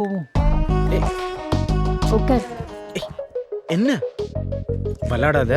போவோம். உட்கார். என்ன? விளாடாத.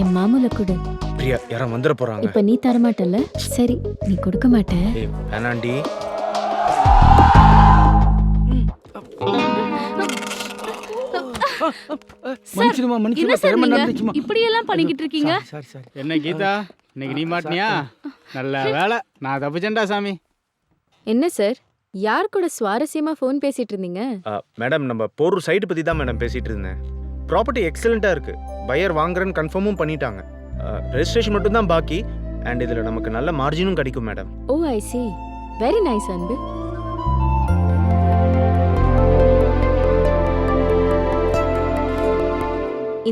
என் மாமூல கொடு. பிரியா யாரும் வந்துட போறாங்க. இப்ப நீ தரமாட்டல்ல? சரி நீ கொடுக்க மாட்ட. வேணாண்டி. மன்னிச்சிடுமா மன்னிச்சிடுமா நீங்க? நடந்துச்சுமா இப்படி எல்லாம் பண்ணிக்கிட்டு இருக்கீங்க? சாரி சாரி என்ன கீதா? இன்னைக்கு நீ மாட்டினியா? நல்ல வேலை. நான் தப்பிச்சேன்டா சாமி. என்ன சார்? யார் கூட சுவாரஸ்யமா ஃபோன் பேசிட்டு இருந்தீங்க? மேடம் நம்ம போரூர் சைடு பத்தி தான் மேடம் பேசிட்டு இருந்தேன். ப்ராப்பர்ட்டி எக்ஸலண்டா இருக்கு. பையர் வாங்குறேன்னு கன்ஃபார்மும் பண்ணிட்டாங்க. ரெஜிஸ்ட்ரேஷன் மட்டும் தான் பாக்கி. அண்ட் இதுல நமக்கு நல்ல மார்ஜினும் கிடைக்கும் madam oh I see very nice அன்பு.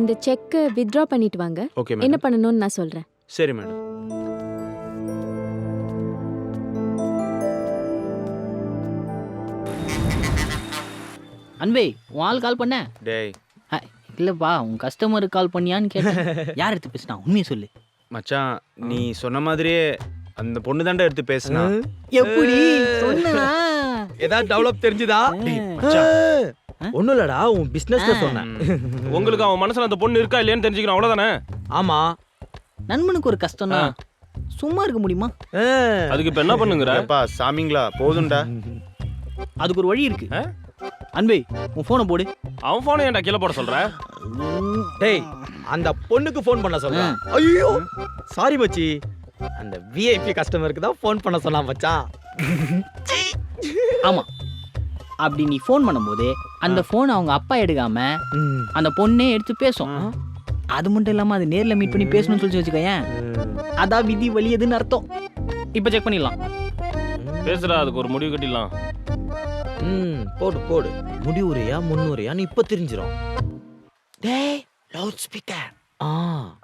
இந்த செக்கை வித்ட்ரா பண்ணிட்டு வாங்க. என்ன பண்ணணும்னு நான் சொல்றேன். சரி மேடம் அன்பே உன் ஆள் கால் பண்ண. டேய். இல்லப்பா உன் கஸ்டமருக்கு கால் பண்ணியான்னு கேட்டேன். யார் எடுத்து பேசினா? உண்மையை சொல்லு. மச்சான் நீ சொன்ன மாதிரியே அந்த பொண்ணு தாண்டா எடுத்து பேசினா. எப்படி? சொன்னா ஏதாவது டெவலப் தெரிஞ்சுதா? ஒண்ணும் இல்லடா உன் பிசினஸ்ல சொன்னேன். உங்களுக்கு அவன் மனசுல அந்த பொண்ணு இருக்கா இல்லையான்னு தெரிஞ்சுக்கணும் அவ்வளவுதானே? ஆமா. நண்பனுக்கு ஒரு கஷ்டம் தான் சும்மா இருக்க முடியுமா. அதுக்கு இப்ப என்ன பண்ணுங்கிற? ஏப்பா சாமிங்களா போதும்டா. அதுக்கு ஒரு வழி இருக்கு. அன்பே உன் போனை போடு. அவன் போனை ஏன்டா கீழே போட சொல்ற? டேய் அந்த பொண்ணுக்கு ஃபோன் பண்ண சொல்றேன் ஐயோ! சாரி மச்சி. அந்த விஐபி கஸ்டமருக்கு தான் ஃபோன் பண்ண சொன்னான் மச்சான் ஆமா. அப்படி நீ ஃபோன் பண்ணும்போது அந்த ஃபோன் அவங்க அப்பா எடுக்காம. அந்த பொண்ணே எடுத்து பேசும். அது மட்டும் இல்லாம அது நேர்ல மீட் பண்ணி பேசணும்னு சொல்லி வச்சுக்கோயேன். அதான் விதி வலியதுன்னு அர்த்தம். இப்போ செக் பண்ணிடலாம். பேசுடா அதுக்கு ஒரு முடிவு கட்டிடலாம். ம். போடு போடு. முடிவுரையா முன்னுரையான்னு இப்ப தெரிஞ்சிரும். டேய் லவுட் ஸ்பீக்கர். ஆ.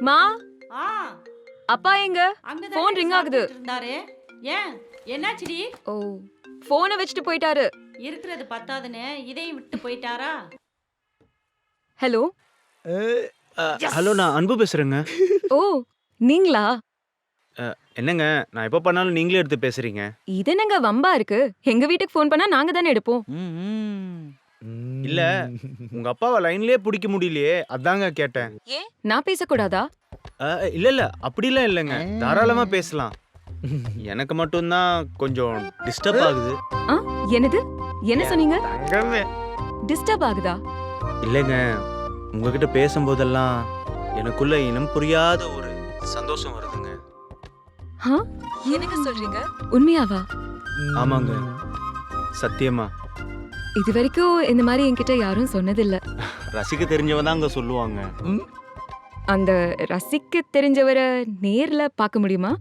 மா? ஆ. அப்பா எங்க? Phone ring ஆகுது. இருந்தாரு. ஏன்? என்னாச்சுடி? ஓ போனை வச்சுட்டு போயிட்டாரு. இருக்கிறது பத்தாதுன்னு. இதையும் விட்டு போயிட்டாரா? ஹலோ ஹலோ நான் அன்பு பேசுறேங்க. ஓ நீங்களா? என்னங்க நான் எப்போ பண்ணாலும் நீங்களே எடுத்து பேசுறீங்க? இது என்னங்க வம்பா இருக்கு? எங்க வீட்டுக்கு ஃபோன் பண்ணா நாங்க தானே எடுப்போம். இல்ல உங்க அப்பாவை லைன்லயே பிடிக்க முடியலையே அதாங்க கேட்டேன். ஏன் நான் பேசக்கூடாதா? இல்ல இல்ல அப்படிலாம் இல்லைங்க. தாராளமா பேசலாம். எனக்கு மட்டும்தான் கொஞ்சம் டிஸ்டர்ப் ஆகுது. ஆ என்னது? என்ன சொன்னீங்க? தங்கமே. டிஸ்டர்ப் ஆகுதா? இல்லைங்க. உங்ககிட்ட பேசும்போதெல்லாம் எனக்குள்ள இனம் புரியாத ஒரு சந்தோஷம் வருதுங்க. ஆ என்னங்க சொல்றீங்க? உண்மையாவா? ஆமாங்க. சத்தியமா. இது வரைக்கும் இந்த மாதிரி என்கிட்ட யாரும் சொன்னதில்ல. ரசிக்க தெரிஞ்சவன் தான் அங்க சொல்லுவாங்க அந்த ரசிக்க தெரிஞ்சவரை நேர்ல பார்க்க முடியுமா?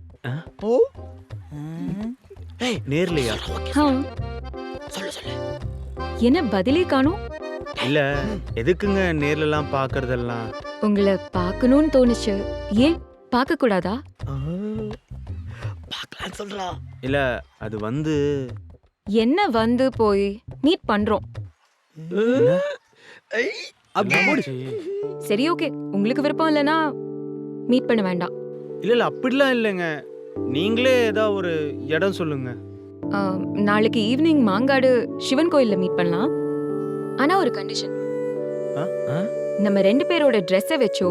நேர்லையா? ஆ. என்ன பதிலே காணும்? இல்ல எதுக்குங்க நேர்லலாம் பாக்குறதெல்லாம்? உங்களை பார்க்கணும்னு தோணுச்சு. ஏன்? பார்க்க கூடாதா பார்க்கலான்னு சொல்றா. இல்ல அது வந்து. என்ன வந்து போய் மீட் பண்றோம். சரி ஓகே. உங்களுக்கு விருப்பம் இல்லைன்னா மீட் பண்ண வேண்டாம். இல்ல இல்ல அப்படிலாம் இல்லைங்க. நீங்களே ஏதாவது ஒரு இடம் சொல்லுங்க. நாளைக்கு ஈவினிங் மாங்காடு சிவன் கோயில்ல மீட் பண்ணலாம். ஆனா ஒரு கண்டிஷன்? நம்ம ரெண்டு பேரோட ட்ரெஸ்ஸை வச்சோ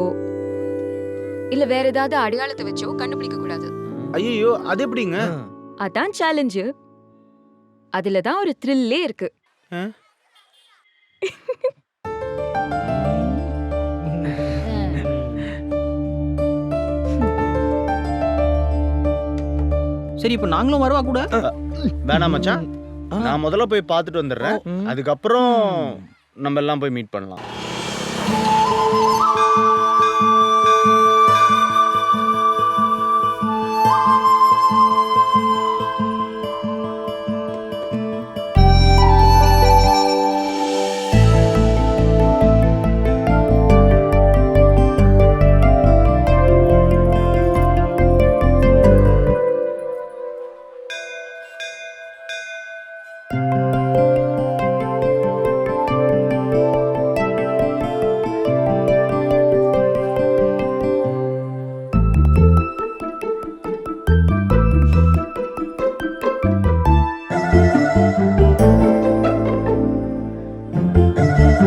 இல்ல வேற ஏதாவது அடையாளத்தை வச்சோ கண்டுபிடிக்க கூடாது. ஐயோ அது எப்படிங்க? அதான் சேலஞ்சு அதுல தான் ஒரு த்ரில்லே இருக்கு. சரி இப்போ நாங்களும் வரவா கூட? வேணாம் மச்சான். நான் முதல்ல போய் பார்த்துட்டு வந்துடுறேன். அதுக்கப்புறம் நம்ம எல்லாம் போய் மீட் பண்ணலாம்.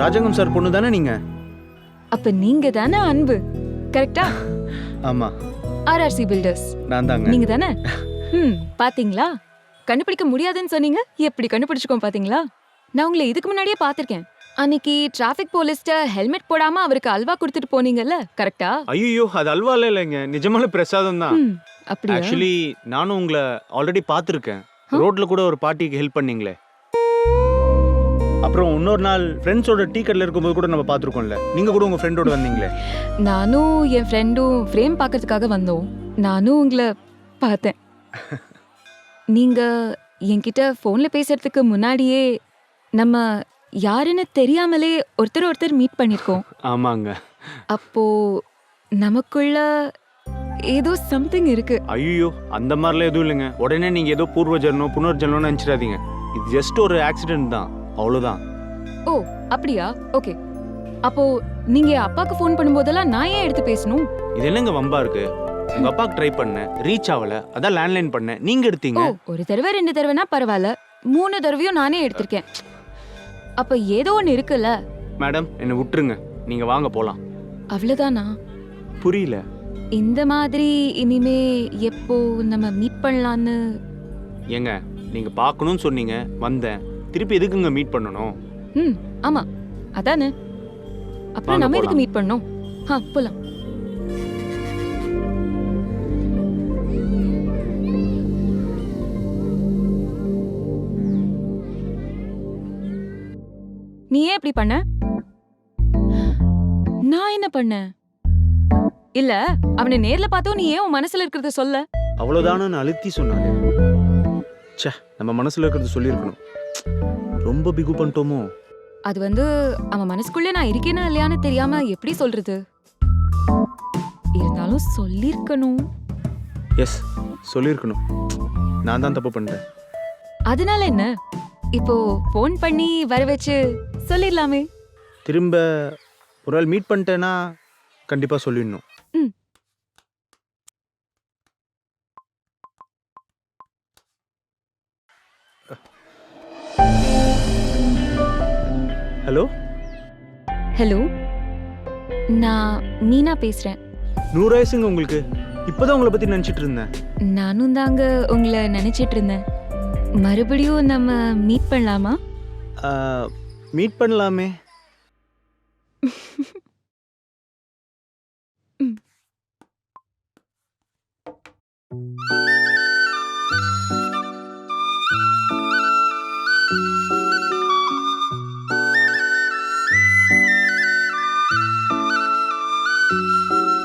ராஜாங்கம் சார் பொண்ணு தானே நீங்க? அப்ப நீங்க தானே அன்பு கரெக்டா ஆமா. ஆர்ஆர்சி பில்டர்ஸ் நான் தாங்க. நீங்க தானே? ம் பாத்தீங்களா? கண்டுபிடிக்க முடியாதுன்னு சொன்னீங்க எப்படி கண்டுபிடிச்சுக்கோம் பாத்தீங்களா? நான் உங்களை இதுக்கு முன்னாடியே பார்த்திருக்கேன் அன்னைக்கு டிராஃபிக் போலீஸ்ட ஹெல்மெட் போடாம அவருக்கு அல்வா கொடுத்துட்டு போனீங்கல்ல கரெக்டா ஐயோ அது அல்வால இல்லைங்க. நிஜமான பிரசாதம் தான். ம் அப்படியா? ஆக்சுவலி நானும் உங்களை ஆல்ரெடி பார்த்துருக்கேன்? ரோட்ல கூட ஒரு பார்ட்டிக்கு ஹெல்ப் பண்ணீங்களே. அப்புறம் இன்னொரு நாள் ஃப்ரெண்ட்ஸோட டீ கடையில் இருக்கும்போது கூட நம்ம பார்த்துருக்கோம்ல. நீங்க கூட உங்க ஃப்ரெண்டோட வந்தீங்களே? நானும் என் ஃப்ரெண்டும் ஃப்ரேம் பார்க்கறதுக்காக வந்தோம். நானும் உங்களை பார்த்தேன். நீங்க என்கிட்ட ஃபோன்ல பேசுறதுக்கு முன்னாடியே நம்ம யாருன்னு தெரியாமலே ஒருத்தர் ஒருத்தர் மீட் பண்ணிருக்கோம் ஆமாங்க. அப்போ நமக்குள்ள ஏதோ சம்திங் இருக்கு. ஐயோ அந்த மாதிரிலாம் எதுவும் இல்லைங்க. உடனே நீங்க ஏதோ பூர்வ ஜன்மம் புனர்ஜன்மம்னு நினச்சிடாதீங்க. இது ஜஸ்ட் ஒரு ஆக்சிடென்ட் தான். அவ்வளோதான் ஓ அப்படியா? ஓகே. அப்போ நீங்க அப்பாக்கு ஃபோன் பண்ணும்போதெல்லாம் நான் ஏன் எடுத்து பேசணும்? இது என்னங்க வம்பா இருக்கு? உங்க அப்பாக்கு ட்ரை பண்ணேன் ரீச் ஆகல அதான் லேண்ட்லைன் பண்ணேன். நீங்க எடுத்தீங்க? ஓ ஒரு தடவை ரெண்டு தடவைனா பரவாயில்ல. மூணு தடவையும் நானே எடுத்திருக்கேன். அப்ப ஏதோ ஒன்று இருக்குல்ல? மேடம் என்னை விட்டுருங்க. நீங்க வாங்க போலாம். அவ்வளவுதானா? புரியல. இந்த மாதிரி இனிமே எப்போ நம்ம மீட் பண்ணலான்னு? ஏங்க நீங்க பார்க்கணும்னு சொன்னீங்க. வந்தேன். திருப்பி எதுக்குங்க மீட் பண்ணணும்? ம் ஆமா. அதானே. அப்புறம் நம்ம எதுக்கு. மீட் பண்ணோம் ஆ போலாம். நீ ஏன் இப்படி பண்ண? நான் என்ன பண்ணேன் இல்ல அவனை நேர்ல பார்த்தோம் நீ ஏன் உன் மனசுல இருக்கிறத சொல்ல? அவ்வளோதானு அழுத்தி சொன்னாரு ச்சே நம்ம மனசுல இருக்கிறது சொல்லியிருக்கணும். ரொம்ப பிகு பண்ணிட்டோமோ? அது வந்து அவன் மனசுக்குள்ளே நான் இருக்கேனா இல்லையான்னு தெரியாம எப்படி சொல்றது? இருந்தாலும் சொல்லிருக்கணும் எஸ் சொல்லியிருக்கணும். நான் தான் தப்பு பண்ணிட்டேன். அதனால என்ன? இப்போ ஃபோன் பண்ணி வர வச்சு சொல்லிடலாமே. திரும்ப ஒரு ஆள் மீட் பண்ணிட்டேன்னா கண்டிப்பாக சொல்லிடணும். ம். ஹலோ ஹலோ நான் மீனா பேசுகிறேன் நூறு வயசுங்க உங்களுக்கு. இப்போதான் உங்களை பற்றி நினச்சிட்டு இருந்தேன். நானும் தாங்க உங்களை நினச்சிட்டு இருந்தேன். மறுபடியும் நம்ம மீட் பண்ணலாமா? மீட் பண்ணலாமே. Thank.